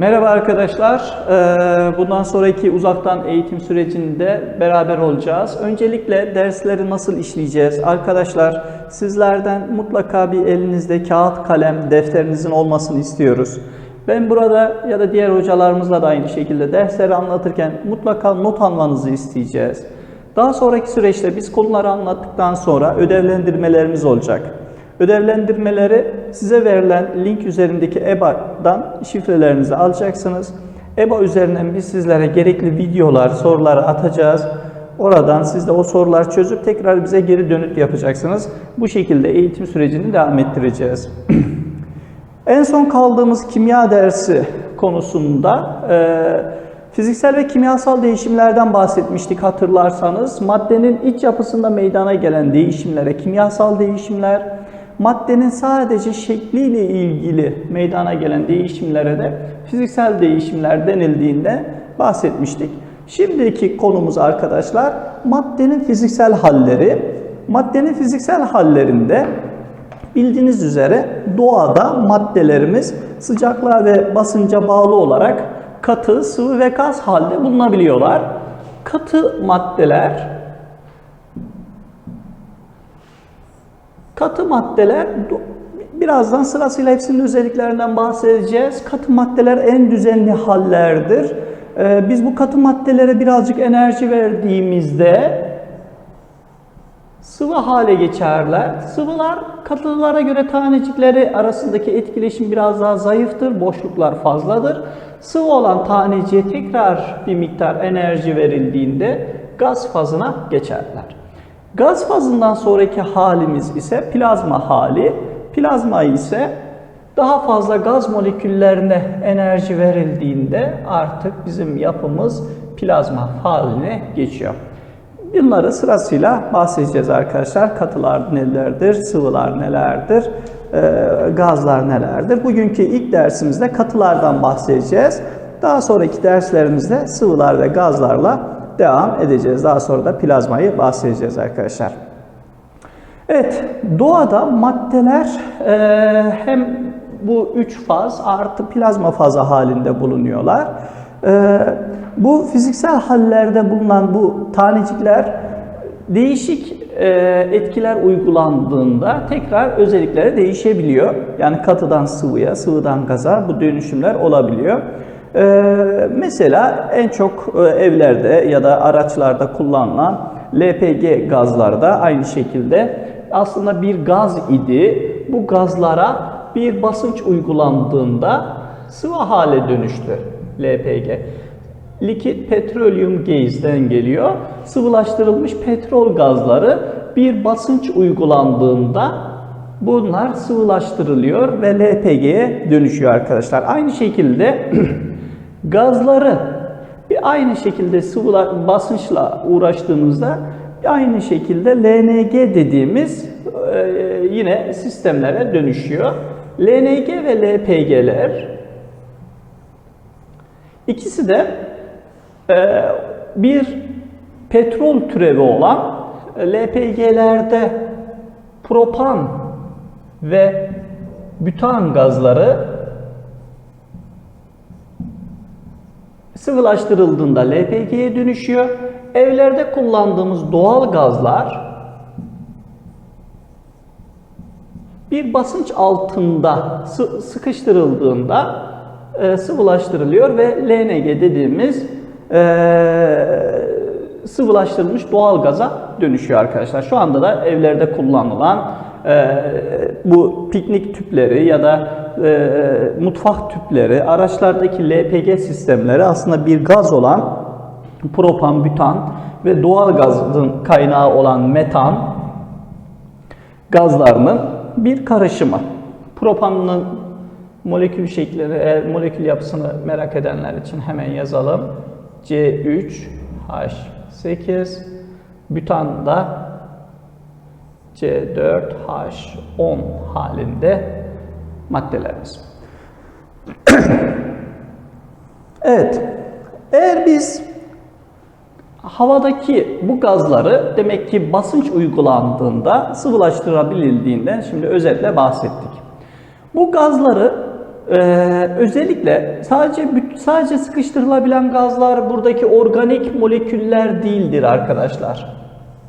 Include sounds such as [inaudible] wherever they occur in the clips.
Merhaba arkadaşlar. Ee, Bundan sonraki uzaktan eğitim sürecinde beraber olacağız. Öncelikle dersleri nasıl işleyeceğiz? Arkadaşlar sizlerden mutlaka bir elinizde kağıt, kalem, defterinizin olmasını istiyoruz. Ben burada ya da diğer hocalarımızla da aynı şekilde dersleri anlatırken mutlaka not almanızı isteyeceğiz. Daha sonraki süreçte biz konuları anlattıktan sonra ödevlendirmelerimiz olacak. Ödevlendirmeleri size verilen link üzerindeki EBA'dan şifrelerinizi alacaksınız. EBA üzerinden biz sizlere gerekli videolar, soruları atacağız. Oradan siz de o soruları çözüp tekrar bize geri dönüt yapacaksınız. Bu şekilde eğitim sürecini devam ettireceğiz. [clears throat] En son kaldığımız kimya dersi konusunda e, fiziksel ve kimyasal değişimlerden bahsetmiştik hatırlarsanız. Maddenin iç yapısında meydana gelen değişimlere kimyasal değişimler, maddenin sadece şekliyle ilgili meydana gelen değişimlere de fiziksel değişimler denildiğinde bahsetmiştik. Şimdiki konumuz arkadaşlar maddenin fiziksel halleri. Maddenin fiziksel hallerinde Bildiğiniz üzere doğada maddelerimiz sıcaklığa ve basınca bağlı olarak katı, sıvı ve gaz halde bulunabiliyorlar. Katı maddeler Katı maddeler birazdan sırasıyla hepsinin özelliklerinden bahsedeceğiz. Katı maddeler en düzenli hallerdir. Ee, Biz bu katı maddelere birazcık enerji verdiğimizde sıvı hale geçerler. Sıvılar katılılara göre tanecikleri arasındaki etkileşim biraz daha zayıftır, boşluklar fazladır. Sıvı olan taneciğe tekrar bir miktar enerji verildiğinde gaz fazına geçerler. Gaz fazından sonraki halimiz ise plazma hali. Plazma ise daha fazla gaz moleküllerine enerji verildiğinde artık bizim yapımız plazma haline geçiyor. Bunları sırasıyla bahsedeceğiz arkadaşlar. Katılar nelerdir, sıvılar nelerdir, e, gazlar nelerdir. Bugünkü ilk dersimizde katılardan bahsedeceğiz. Daha sonraki derslerimizde sıvılar ve gazlarla devam edeceğiz. Daha sonra da plazmayı bahsedeceğiz arkadaşlar. Evet, doğada maddeler e, hem bu üç faz artı plazma fazı halinde bulunuyorlar. E, bu fiziksel hallerde bulunan bu tanecikler değişik e, etkiler uygulandığında tekrar özellikleri değişebiliyor. Yani katıdan sıvıya, sıvıdan gaza bu dönüşümler olabiliyor. Ee, mesela en çok e, evlerde ya da araçlarda kullanılan LPG gazlarda aynı şekilde aslında bir gaz idi. Bu gazlara bir basınç uygulandığında sıvı hale dönüştü LPG. Liquid Petroleum Gase'den geliyor. Sıvılaştırılmış petrol gazları bir basınç uygulandığında bunlar sıvılaştırılıyor ve LPG'ye dönüşüyor arkadaşlar. Aynı şekilde [clears throat] gazları bir aynı şekilde sıvılar basınçla uğraştığımızda aynı şekilde LNG dediğimiz e, yine sistemlere dönüşüyor. LNG ve LPG'ler ikisi de e, bir petrol türevi olan LPG'lerde propan ve bütan gazları sıvılaştırıldığında LPG'ye dönüşüyor. Evlerde kullandığımız doğal gazlar bir basınç altında sıkıştırıldığında e, sıvılaştırılıyor ve LNG dediğimiz e, sıvılaştırılmış doğal gaza dönüşüyor arkadaşlar. Şu anda da evlerde kullanılan e, bu piknik tüpleri ya da e, mutfak tüpleri, araçlardaki LPG sistemleri aslında bir gaz olan propan, bütan ve doğal gazın kaynağı olan metan gazlarının bir karışımı. Propanın molekül şekilleri, molekül yapısını merak edenler için hemen yazalım. C3H8 bütan da C4H10 halinde maddelerimiz. [clears throat] evet. Eğer biz havadaki bu gazları demek ki basınç uygulandığında sıvılaştırabilildiğinden şimdi özetle bahsettik. Bu gazları Ee, özellikle sadece sadece sıkıştırılabilen gazlar buradaki organik moleküller değildir arkadaşlar.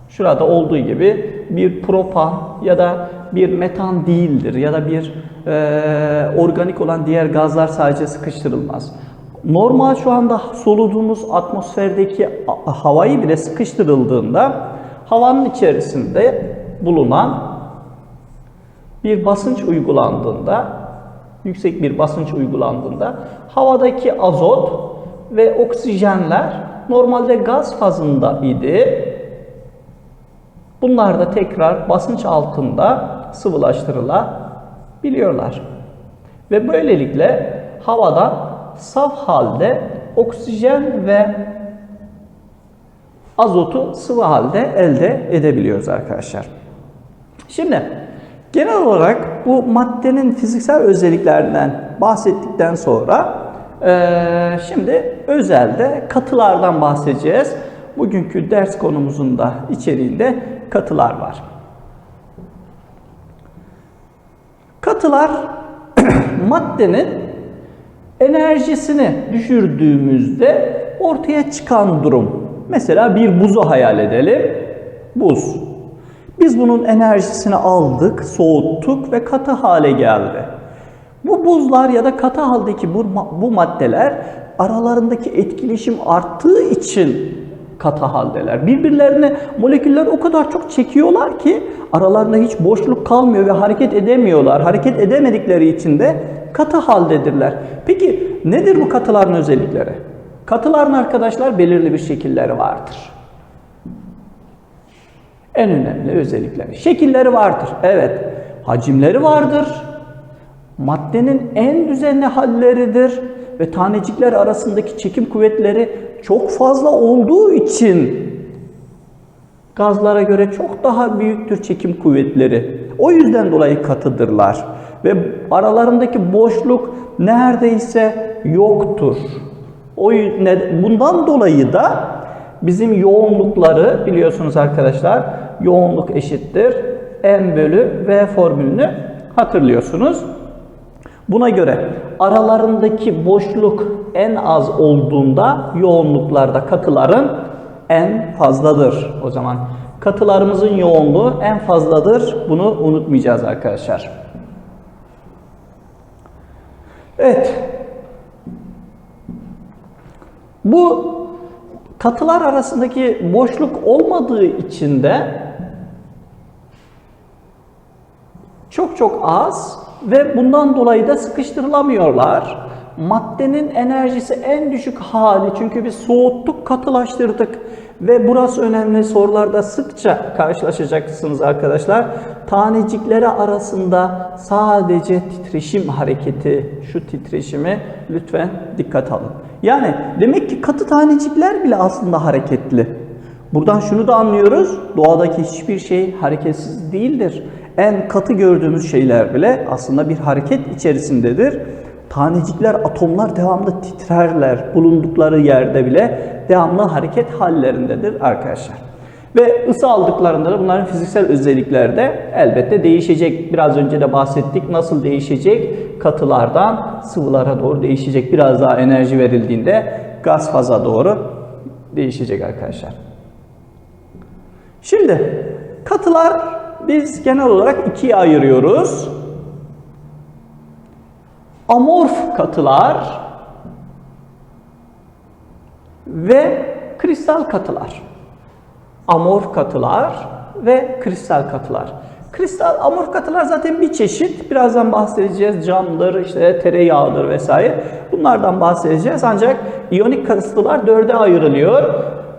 Şurada olduğu gibi bir propan ya da bir metan değildir ya da bir e, organik olan diğer gazlar sadece sıkıştırılmaz. Normal şu anda soluduğumuz atmosferdeki havayı bile sıkıştırıldığında havanın içerisinde bulunan bir basınç uygulandığında, yüksek bir basınç uygulandığında havadaki azot ve oksijenler normalde gaz fazında idi. Bunlar da tekrar basınç altında sıvılaştırılabiliyorlar. Ve böylelikle havadan saf halde oksijen ve azotu sıvı halde elde edebiliyoruz arkadaşlar. Şimdi genel olarak bu maddenin fiziksel özelliklerinden bahsettikten sonra şimdi özelde katılardan bahsedeceğiz. Bugünkü ders konumuzun da içeriğinde katılar var. Katılar [clears throat] maddenin enerjisini düşürdüğümüzde ortaya çıkan durum. Mesela bir buzu hayal edelim. Buz. Biz bunun enerjisini aldık, soğuttuk ve katı hale geldi. Bu buzlar ya da katı haldeki bu, bu maddeler aralarındaki etkileşim arttığı için katı haldeler. Birbirlerine moleküller o kadar çok çekiyorlar ki aralarında hiç boşluk kalmıyor ve hareket edemiyorlar. Hareket edemedikleri için de katı haldedirler. Peki nedir bu katıların özellikleri? Katıların arkadaşlar belirli bir şekilleri vardır. En önemli özellikleri. Şekilleri vardır. Evet. Hacimleri vardır. Maddenin en düzenli halleridir ve tanecikler arasındaki çekim kuvvetleri çok fazla olduğu için gazlara göre çok daha büyüktür çekim kuvvetleri. O yüzden dolayı katıdırlar ve aralarındaki boşluk neredeyse yoktur. O bundan dolayı da bizim yoğunlukları biliyorsunuz arkadaşlar yoğunluk eşittir m bölü v formülünü hatırlıyorsunuz. Buna göre aralarındaki boşluk en az olduğunda yoğunluklarda katıların en fazladır. O zaman katılarımızın yoğunluğu en fazladır. Bunu unutmayacağız arkadaşlar. Evet. Bu katılar arasındaki boşluk olmadığı için de çok çok az ve bundan dolayı da sıkıştırılamıyorlar. Maddenin enerjisi en düşük hali çünkü biz soğuttuk, katılaştırdık ve burası önemli sorularda sıkça karşılaşacaksınız arkadaşlar. Tanecikleri arasında sadece titreşim hareketi, şu titreşimi lütfen dikkat alın. Yani demek ki katı tanecikler bile aslında hareketli. Buradan şunu da anlıyoruz. Doğadaki hiçbir şey hareketsiz değildir. En katı gördüğümüz şeyler bile aslında bir hareket içerisindedir. Tanecikler, atomlar devamlı titrerler. Bulundukları yerde bile devamlı hareket hallerindedir arkadaşlar. Ve ısı aldıklarında da bunların fiziksel özellikleri de elbette değişecek. Biraz önce de bahsettik. Nasıl değişecek? Katılardan sıvılara doğru değişecek. Biraz daha enerji verildiğinde gaz faza doğru değişecek arkadaşlar. Şimdi katılar biz genel olarak ikiye ayırıyoruz. Amorf katılar ve kristal katılar. Amorf katılar ve kristal katılar. Kristal amorf katılar zaten bir çeşit. Birazdan bahsedeceğiz. Camdır, işte tereyağıdır vesaire. Bunlardan bahsedeceğiz. Ancak iyonik katılar dörde ayrılıyor.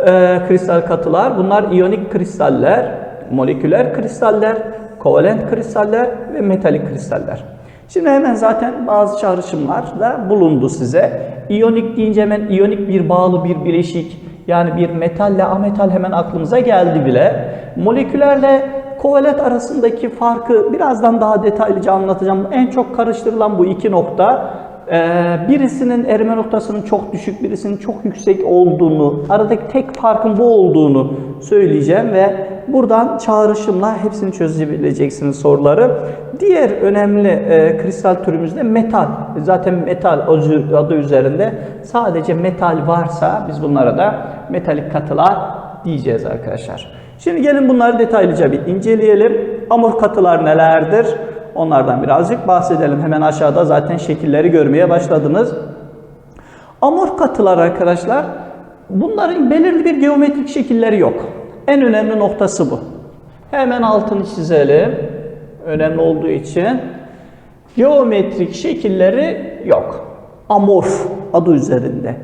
Ee, kristal katılar. Bunlar iyonik kristaller, moleküler kristaller, kovalent kristaller ve metalik kristaller. Şimdi hemen zaten bazı çağrışımlar da bulundu size. İyonik deyince hemen iyonik bir bağlı bir bileşik yani bir metalle ametal hemen aklımıza geldi bile. Molekülerle kovalent arasındaki farkı birazdan daha detaylıca anlatacağım. En çok karıştırılan bu iki nokta. E, birisinin erime noktasının çok düşük, birisinin çok yüksek olduğunu, aradaki tek farkın bu olduğunu söyleyeceğim ve buradan çağrışımla hepsini çözebileceksiniz soruları. Diğer önemli e, kristal türümüz de metal. Zaten metal adı üzerinde sadece metal varsa biz bunlara da metalik katılar diyeceğiz arkadaşlar. Şimdi gelin bunları detaylıca bir inceleyelim. Amor katılar nelerdir? Onlardan birazcık bahsedelim. Hemen aşağıda zaten şekilleri görmeye başladınız. Amor katılar arkadaşlar, bunların belirli bir geometrik şekilleri yok. En önemli noktası bu. Hemen altını çizelim. Önemli olduğu için. Geometrik şekilleri yok. Amorf adı üzerinde.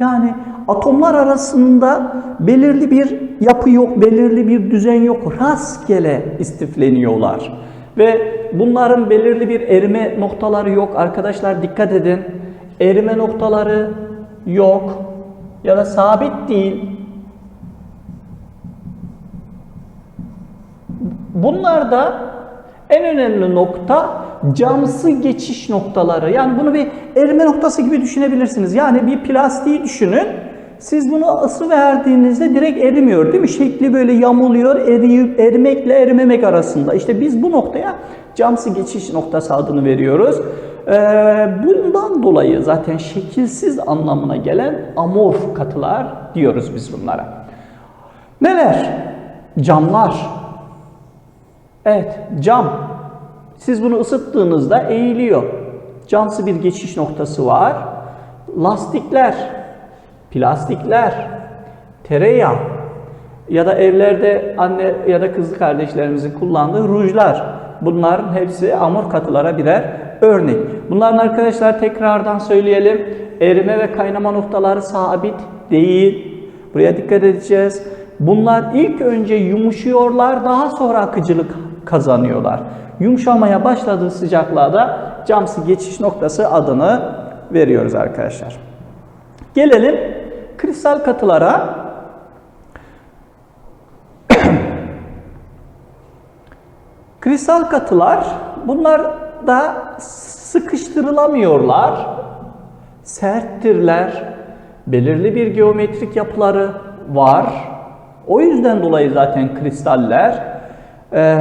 Yani atomlar arasında belirli bir yapı yok, belirli bir düzen yok. Rastgele istifleniyorlar. Ve bunların belirli bir erime noktaları yok. Arkadaşlar dikkat edin. Erime noktaları yok ya da sabit değil. Bunlarda en önemli nokta camsı geçiş noktaları. Yani bunu bir erime noktası gibi düşünebilirsiniz. Yani bir plastiği düşünün. Siz bunu ısı verdiğinizde direkt erimiyor değil mi? Şekli böyle yamuluyor, eriyip erimekle erimemek arasında. İşte biz bu noktaya camsı geçiş noktası adını veriyoruz. Ee, bundan dolayı zaten şekilsiz anlamına gelen amorf katılar diyoruz biz bunlara. Neler? Camlar. Evet, cam. Siz bunu ısıttığınızda eğiliyor. Camsı bir geçiş noktası var. Lastikler, plastikler, tereyağı ya da evlerde anne ya da kızlı kardeşlerimizin kullandığı rujlar. Bunların hepsi amor katılara birer örnek. Bunların arkadaşlar tekrardan söyleyelim. Erime ve kaynama noktaları sabit değil. Buraya dikkat edeceğiz. Bunlar ilk önce yumuşuyorlar, daha sonra akıcılık kazanıyorlar. Yumuşamaya başladığı sıcaklığa da camsı geçiş noktası adını veriyoruz arkadaşlar. Gelelim kristal katılara. [coughs] kristal katılar bunlar da sıkıştırılamıyorlar. Serttirler. Belirli bir geometrik yapıları var. O yüzden dolayı zaten kristaller ee,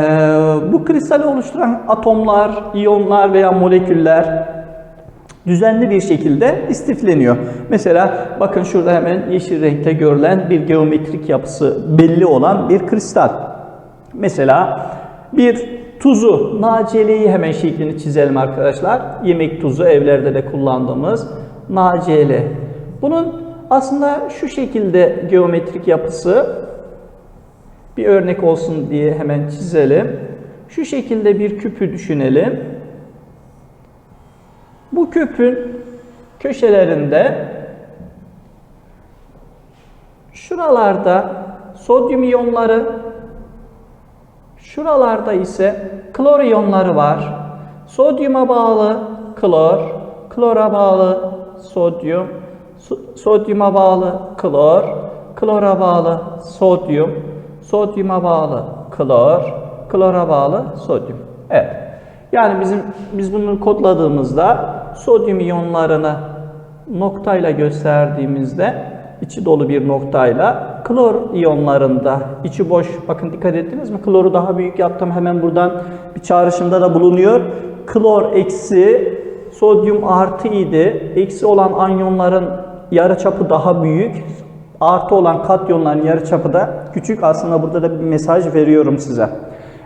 bu kristali oluşturan atomlar, iyonlar veya moleküller düzenli bir şekilde istifleniyor. Mesela bakın şurada hemen yeşil renkte görülen bir geometrik yapısı belli olan bir kristal. Mesela bir tuzu, naceleyi hemen şeklini çizelim arkadaşlar. Yemek tuzu evlerde de kullandığımız nacele. Bunun aslında şu şekilde geometrik yapısı bir örnek olsun diye hemen çizelim. Şu şekilde bir küpü düşünelim. Bu küpün köşelerinde şuralarda sodyum iyonları, şuralarda ise klor iyonları var. Sodyuma bağlı klor, klora bağlı sodyum, sodyuma bağlı klor, klora bağlı sodyum, sodyuma bağlı klor, klora bağlı sodyum. Evet. Yani bizim biz bunu kodladığımızda sodyum iyonlarını noktayla gösterdiğimizde içi dolu bir noktayla klor iyonlarında içi boş bakın dikkat ettiniz mi? Kloru daha büyük yaptım. Hemen buradan bir çağrışımda da bulunuyor. Klor eksi sodyum artı idi. Eksi olan anyonların yarıçapı daha büyük artı olan katyonların yarıçapı da küçük. Aslında burada da bir mesaj veriyorum size.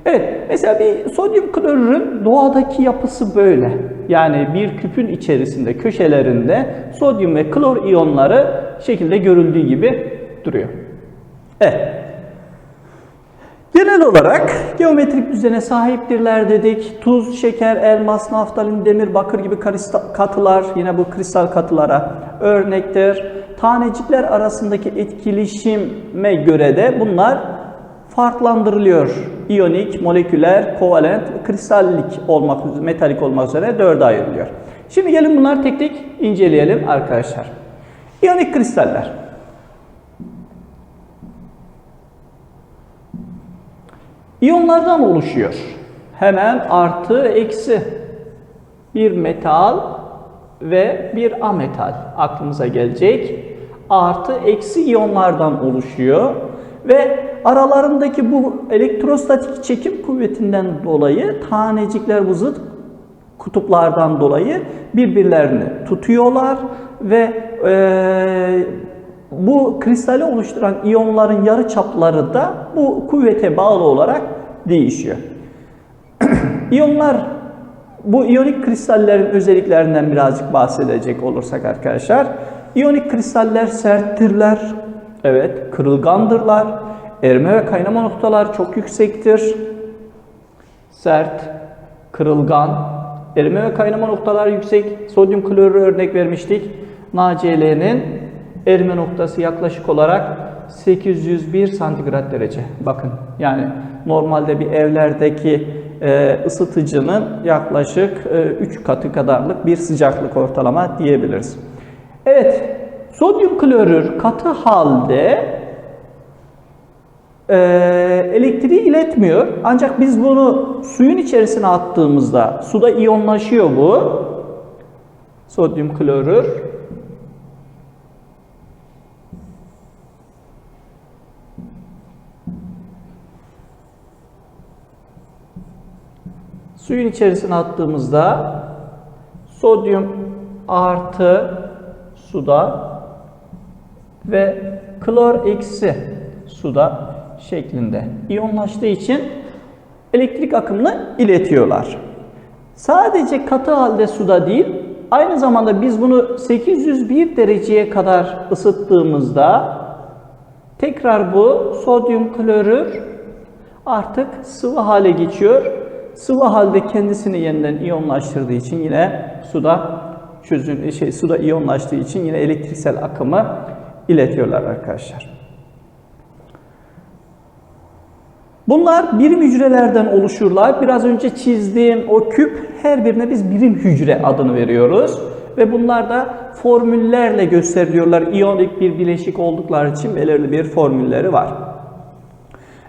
Evet, mesela bir sodyum klorürün doğadaki yapısı böyle. Yani bir küpün içerisinde, köşelerinde sodyum ve klor iyonları şekilde görüldüğü gibi duruyor. Evet. Genel olarak geometrik düzene sahiptirler dedik. Tuz, şeker, elmas, naftalin, demir, bakır gibi katılar yine bu kristal katılara örnektir. Tanecikler arasındaki etkileşime göre de bunlar farklandırılıyor. İyonik, moleküler, kovalent, kristallik olmak üzere, metalik olmak üzere dörde ayrılıyor. Şimdi gelin bunları tek tek inceleyelim arkadaşlar. İyonik kristaller. İyonlardan oluşuyor. Hemen artı eksi bir metal ve bir ametal aklımıza gelecek. Artı eksi iyonlardan oluşuyor ve aralarındaki bu elektrostatik çekim kuvvetinden dolayı tanecikler bu zıt kutuplardan dolayı birbirlerini tutuyorlar ve eee, bu kristali oluşturan iyonların yarı çapları da bu kuvvete bağlı olarak değişiyor. [clears throat] İyonlar bu iyonik kristallerin özelliklerinden birazcık bahsedecek olursak arkadaşlar. İyonik kristaller serttirler. Evet, kırılgandırlar. Erime ve kaynama noktalar çok yüksektir. Sert, kırılgan, erime ve kaynama noktalar yüksek. Sodyum klorür örnek vermiştik. NaCl'nin erime noktası yaklaşık olarak 801 santigrat derece. Bakın yani normalde bir evlerdeki e, ısıtıcının yaklaşık 3 katı kadarlık bir sıcaklık ortalama diyebiliriz. Evet, sodyum klorür katı halde e, elektriği iletmiyor. Ancak biz bunu suyun içerisine attığımızda suda iyonlaşıyor bu. Sodyum klorür. Suyun içerisine attığımızda sodyum artı suda ve klor eksi suda şeklinde iyonlaştığı için elektrik akımını iletiyorlar. Sadece katı halde suda değil, aynı zamanda biz bunu 801 dereceye kadar ısıttığımızda tekrar bu sodyum klorür artık sıvı hale geçiyor. Sıvı halde kendisini yeniden iyonlaştırdığı için yine suda çözün şey suda iyonlaştığı için yine elektriksel akımı iletiyorlar arkadaşlar. Bunlar birim hücrelerden oluşurlar. Biraz önce çizdiğim o küp her birine biz birim hücre adını veriyoruz. Ve bunlar da formüllerle gösteriliyorlar. İyonik bir bileşik oldukları için belirli bir formülleri var.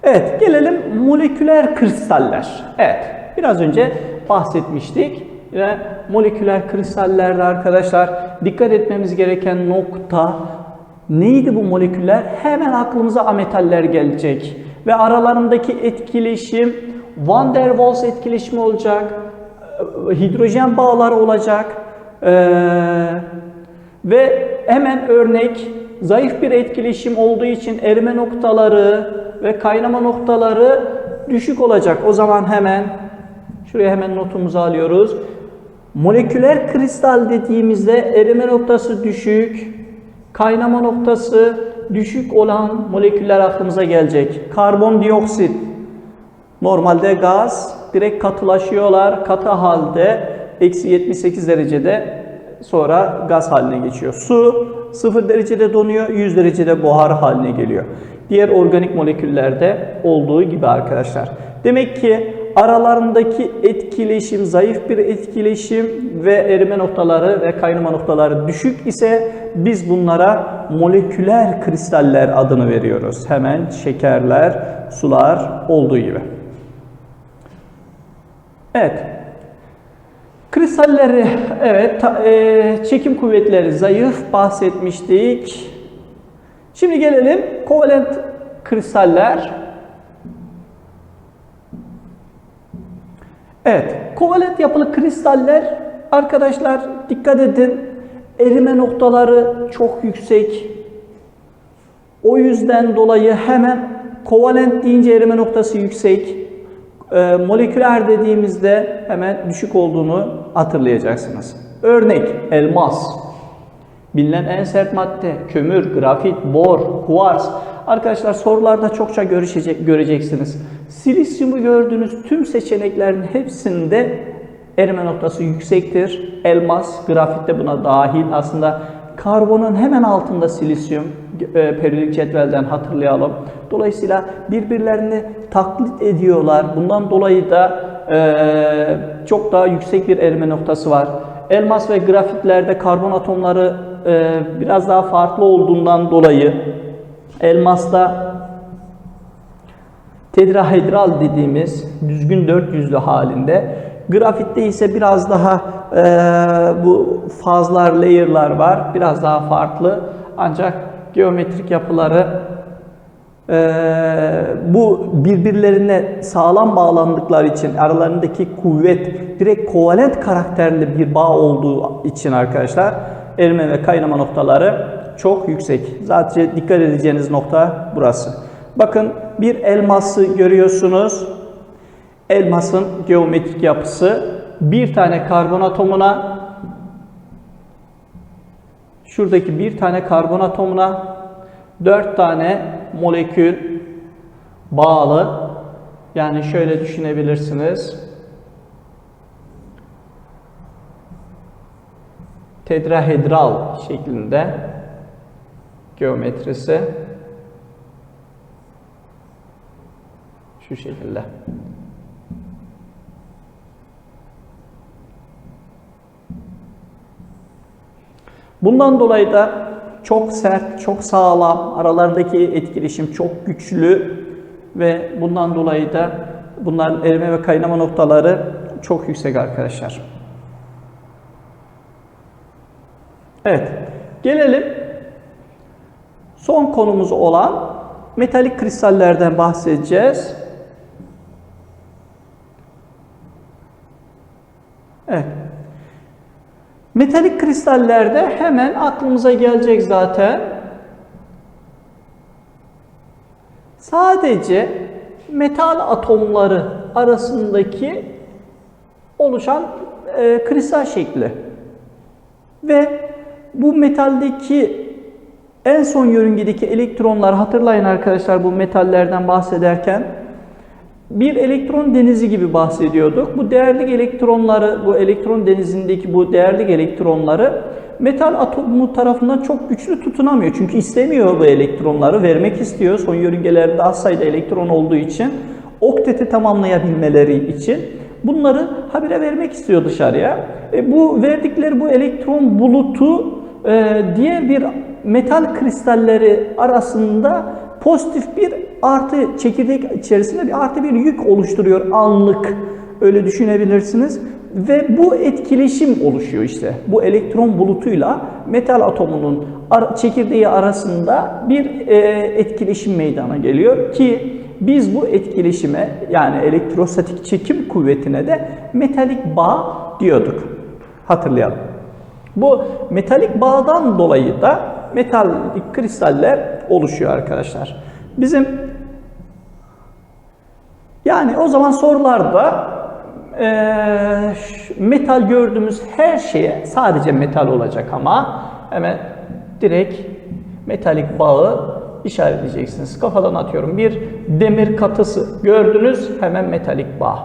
Evet, gelelim moleküler kristaller. Evet, biraz önce bahsetmiştik. Ve moleküler kristallerde arkadaşlar dikkat etmemiz gereken nokta neydi bu moleküller? Hemen aklımıza ametaller gelecek. Ve aralarındaki etkileşim Van der Waals etkileşimi olacak. Hidrojen bağları olacak. Ee, ve hemen örnek zayıf bir etkileşim olduğu için erime noktaları ve kaynama noktaları düşük olacak. O zaman hemen şuraya hemen notumuzu alıyoruz. Moleküler kristal dediğimizde erime noktası düşük, kaynama noktası düşük olan moleküller aklımıza gelecek. Karbondioksit. Normalde gaz direkt katılaşıyorlar. Katı halde eksi 78 derecede sonra gaz haline geçiyor. Su 0 derecede donuyor, 100 derecede buhar haline geliyor. Diğer organik moleküllerde olduğu gibi arkadaşlar. Demek ki aralarındaki etkileşim, zayıf bir etkileşim ve erime noktaları ve kaynama noktaları düşük ise biz bunlara moleküler kristaller adını veriyoruz. Hemen şekerler, sular olduğu gibi. Evet. Kristalleri, evet, ta, e, çekim kuvvetleri zayıf bahsetmiştik. Şimdi gelelim kovalent kristaller. Evet, kovalent yapılı kristaller arkadaşlar dikkat edin erime noktaları çok yüksek. O yüzden dolayı hemen kovalent deyince erime noktası yüksek. E, moleküler dediğimizde hemen düşük olduğunu hatırlayacaksınız. Örnek elmas. Bilinen en sert madde kömür, grafit, bor, kuvars. Arkadaşlar sorularda çokça görüşecek, göreceksiniz. Silisyumu gördüğünüz tüm seçeneklerin hepsinde erime noktası yüksektir. Elmas, grafit de buna dahil. Aslında karbonun hemen altında silisyum, e, periyodik cetvelden hatırlayalım. Dolayısıyla birbirlerini taklit ediyorlar. Bundan dolayı da e, çok daha yüksek bir erime noktası var. Elmas ve grafitlerde karbon atomları e, biraz daha farklı olduğundan dolayı elmasta tetrahedral dediğimiz düzgün dört yüzlü halinde, grafitte ise biraz daha e, bu fazlar, layer'lar var. Biraz daha farklı. Ancak geometrik yapıları ee, bu birbirlerine sağlam bağlandıkları için aralarındaki kuvvet direkt kovalent karakterli bir bağ olduğu için arkadaşlar erime ve kaynama noktaları çok yüksek. Zaten dikkat edeceğiniz nokta burası. Bakın bir elması görüyorsunuz. Elmasın geometrik yapısı bir tane karbon atomuna şuradaki bir tane karbon atomuna 4 tane molekül bağlı. Yani şöyle düşünebilirsiniz. Tetrahedral şeklinde geometrisi şu şekilde. Bundan dolayı da çok sert, çok sağlam, aralarındaki etkileşim çok güçlü ve bundan dolayı da bunların erime ve kaynama noktaları çok yüksek arkadaşlar. Evet, gelelim son konumuz olan metalik kristallerden bahsedeceğiz. Evet. Metalik kristallerde hemen aklımıza gelecek zaten. Sadece metal atomları arasındaki oluşan e, kristal şekli. Ve bu metaldeki en son yörüngedeki elektronlar hatırlayın arkadaşlar bu metallerden bahsederken bir elektron denizi gibi bahsediyorduk. Bu değerli elektronları, bu elektron denizindeki bu değerli elektronları metal atomu tarafından çok güçlü tutunamıyor. Çünkü istemiyor bu elektronları, vermek istiyor. Son yörüngelerde az sayıda elektron olduğu için, okteti tamamlayabilmeleri için bunları habire vermek istiyor dışarıya. E bu verdikleri bu elektron bulutu e, diğer bir metal kristalleri arasında pozitif bir artı çekirdek içerisinde bir artı bir yük oluşturuyor anlık. Öyle düşünebilirsiniz. Ve bu etkileşim oluşuyor işte. Bu elektron bulutuyla metal atomunun çekirdeği arasında bir e, etkileşim meydana geliyor ki biz bu etkileşime yani elektrostatik çekim kuvvetine de metalik bağ diyorduk. Hatırlayalım. Bu metalik bağdan dolayı da metalik kristaller oluşuyor arkadaşlar. Bizim yani o zaman sorularda e, metal gördüğümüz her şeye sadece metal olacak ama hemen direkt metalik bağı işaretleyeceksiniz. Kafadan atıyorum. Bir demir katısı gördünüz hemen metalik bağ.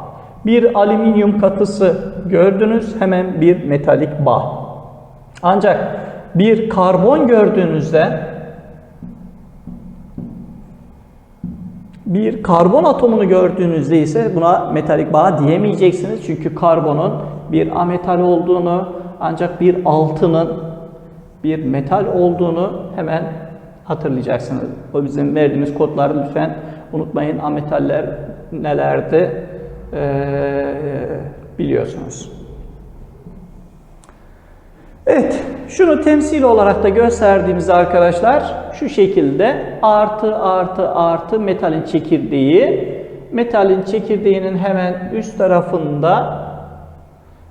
Bir alüminyum katısı gördünüz hemen bir metalik bağ. Ancak bir karbon gördüğünüzde bir karbon atomunu gördüğünüzde ise buna metalik bağ diyemeyeceksiniz. Çünkü karbonun bir ametal olduğunu ancak bir altının bir metal olduğunu hemen hatırlayacaksınız. O bizim verdiğimiz kodları lütfen unutmayın. Ametaller nelerdi ee, biliyorsunuz. Evet, şunu temsil olarak da gösterdiğimizde arkadaşlar şu şekilde artı artı artı metalin çekirdeği. Metalin çekirdeğinin hemen üst tarafında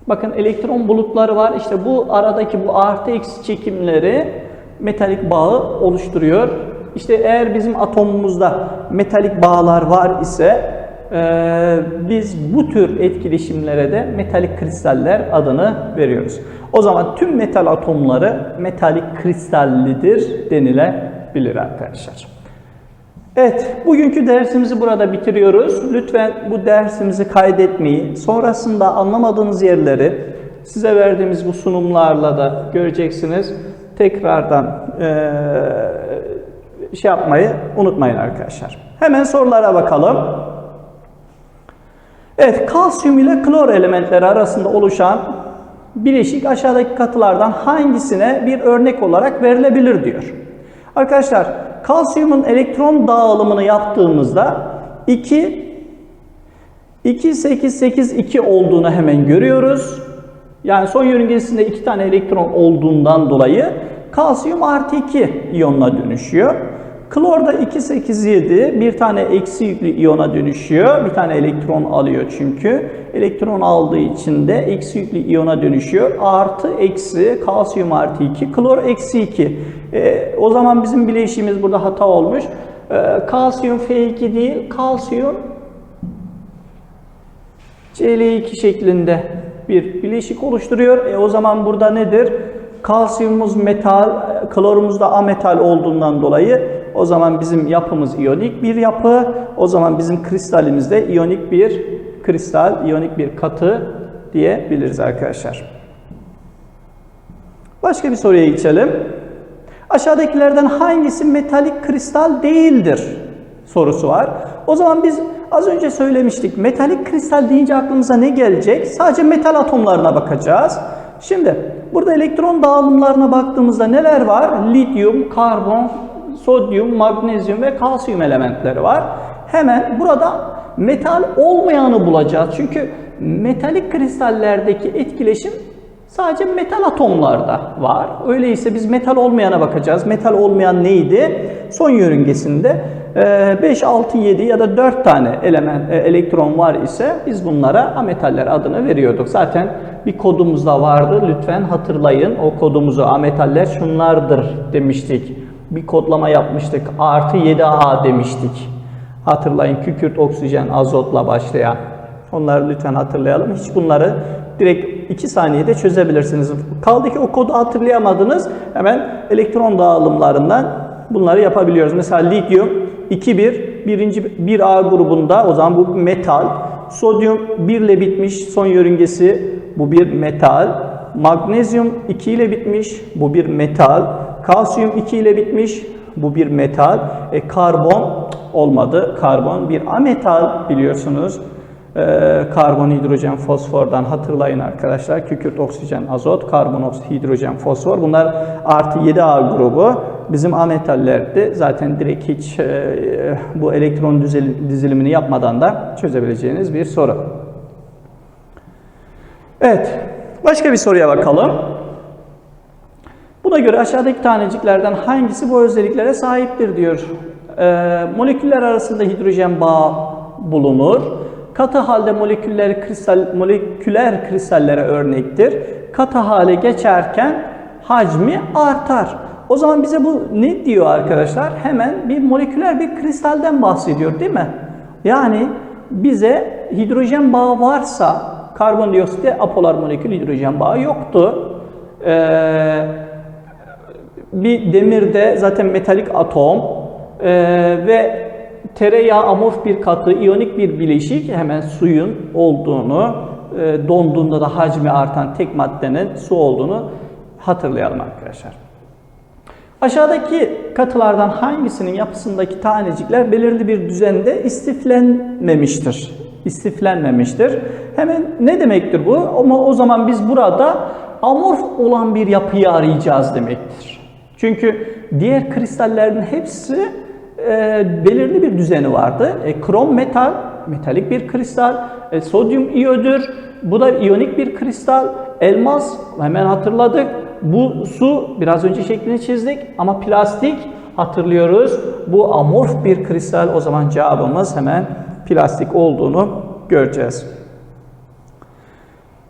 bakın elektron bulutları var. İşte bu aradaki bu artı eksi çekimleri metalik bağı oluşturuyor. İşte eğer bizim atomumuzda metalik bağlar var ise e, biz bu tür etkileşimlere de metalik kristaller adını veriyoruz. O zaman tüm metal atomları metalik kristallidir denilebilir arkadaşlar. Evet, bugünkü dersimizi burada bitiriyoruz. Lütfen bu dersimizi kaydetmeyi, sonrasında anlamadığınız yerleri size verdiğimiz bu sunumlarla da göreceksiniz. Tekrardan e, şey yapmayı unutmayın arkadaşlar. Hemen sorulara bakalım. Evet, kalsiyum ile klor elementleri arasında oluşan bileşik aşağıdaki katılardan hangisine bir örnek olarak verilebilir diyor. Arkadaşlar, kalsiyumun elektron dağılımını yaptığımızda 2 2 8 8 2 olduğunu hemen görüyoruz. Yani son yörüngesinde iki tane elektron olduğundan dolayı kalsiyum artı 2 iyonuna dönüşüyor. Klorda 287 bir tane eksi yüklü iyona dönüşüyor. Bir tane elektron alıyor çünkü. Elektron aldığı için de eksi yüklü iyona dönüşüyor. Artı eksi kalsiyum artı 2 klor eksi 2. E, o zaman bizim bileşiğimiz burada hata olmuş. E, kalsiyum F2 değil kalsiyum Cl2 şeklinde bir bileşik oluşturuyor. E, o zaman burada nedir? Kalsiyumumuz metal, klorumuz da ametal olduğundan dolayı o zaman bizim yapımız iyonik bir yapı. O zaman bizim kristalimiz de iyonik bir kristal, iyonik bir katı diyebiliriz arkadaşlar. Başka bir soruya geçelim. Aşağıdakilerden hangisi metalik kristal değildir? sorusu var. O zaman biz az önce söylemiştik. Metalik kristal deyince aklımıza ne gelecek? Sadece metal atomlarına bakacağız. Şimdi burada elektron dağılımlarına baktığımızda neler var? Lityum, karbon, sodyum, magnezyum ve kalsiyum elementleri var. Hemen burada metal olmayanı bulacağız. Çünkü metalik kristallerdeki etkileşim sadece metal atomlarda var. Öyleyse biz metal olmayana bakacağız. Metal olmayan neydi? Son yörüngesinde 5, 6, 7 ya da 4 tane element, e, elektron var ise biz bunlara ametaller adını veriyorduk. Zaten bir kodumuz da vardı. Lütfen hatırlayın. O kodumuzu ametaller şunlardır demiştik. Bir kodlama yapmıştık. Artı 7A demiştik. Hatırlayın kükürt, oksijen, azotla başlayan. Onları lütfen hatırlayalım. Hiç bunları direkt 2 saniyede çözebilirsiniz. Kaldı ki o kodu hatırlayamadınız. Hemen elektron dağılımlarından bunları yapabiliyoruz. Mesela lityum 2-1 birinci 1A grubunda o zaman bu metal. Sodyum 1 ile bitmiş son yörüngesi bu bir metal. Magnezyum 2 ile bitmiş bu bir metal. Kalsiyum 2 ile bitmiş bu bir metal. E, karbon olmadı. Karbon bir ametal biliyorsunuz. E, karbon, hidrojen, fosfordan hatırlayın arkadaşlar. Kükürt, oksijen, azot, karbon, hidrojen, fosfor. Bunlar artı 7A grubu. Bizim ametallerdi. Zaten direkt hiç e, bu elektron dizilimini yapmadan da çözebileceğiniz bir soru. Evet. Başka bir soruya bakalım. Buna göre aşağıdaki taneciklerden hangisi bu özelliklere sahiptir diyor. E, moleküller arasında hidrojen bağı bulunur. Katı halde moleküller kristal moleküler kristallere örnektir. Katı hale geçerken hacmi artar. O zaman bize bu ne diyor arkadaşlar? Hemen bir moleküler bir kristalden bahsediyor değil mi? Yani bize hidrojen bağı varsa karbondioksitte apolar molekül hidrojen bağı yoktu. Ee, bir demirde zaten metalik atom e, ve tereyağı amorf bir katı, iyonik bir bileşik hemen suyun olduğunu, e, donduğunda da hacmi artan tek maddenin su olduğunu hatırlayalım arkadaşlar. Aşağıdaki katılardan hangisinin yapısındaki tanecikler belirli bir düzende istiflenmemiştir? İstiflenmemiştir. Hemen ne demektir bu? Ama o zaman biz burada amorf olan bir yapıyı arayacağız demektir. Çünkü diğer kristallerin hepsi e, belirli bir düzeni vardı. E, krom metal, metalik bir kristal, e, sodyum iyodür, bu da iyonik bir kristal, elmas hemen hatırladık. Bu su biraz önce şeklini çizdik ama plastik hatırlıyoruz. Bu amorf bir kristal o zaman cevabımız hemen plastik olduğunu göreceğiz.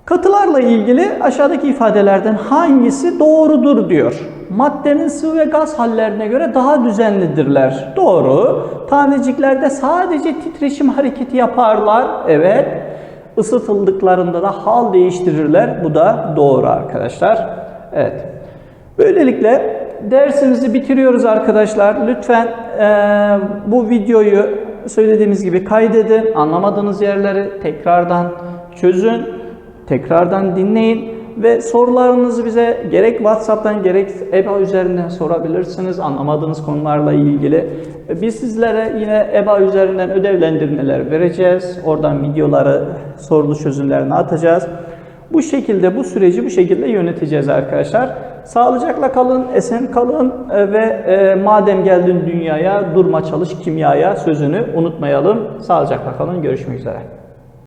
Katılarla ilgili aşağıdaki ifadelerden hangisi doğrudur diyor. Maddenin sıvı ve gaz hallerine göre daha düzenlidirler. Doğru. Taneciklerde sadece titreşim hareketi yaparlar. Evet. Isıtıldıklarında da hal değiştirirler. Bu da doğru arkadaşlar. Evet. Böylelikle dersimizi bitiriyoruz arkadaşlar. Lütfen e, bu videoyu söylediğimiz gibi kaydedin. Anlamadığınız yerleri tekrardan çözün. Tekrardan dinleyin ve sorularınızı bize gerek WhatsApp'tan gerek EBA üzerinden sorabilirsiniz anlamadığınız konularla ilgili. Biz sizlere yine EBA üzerinden ödevlendirmeler vereceğiz. Oradan videoları, sorulu çözümlerini atacağız. Bu şekilde bu süreci bu şekilde yöneteceğiz arkadaşlar. Sağlıcakla kalın, esen kalın e, ve e, madem geldin dünyaya durma çalış kimyaya sözünü unutmayalım. Sağlıcakla kalın, görüşmek üzere.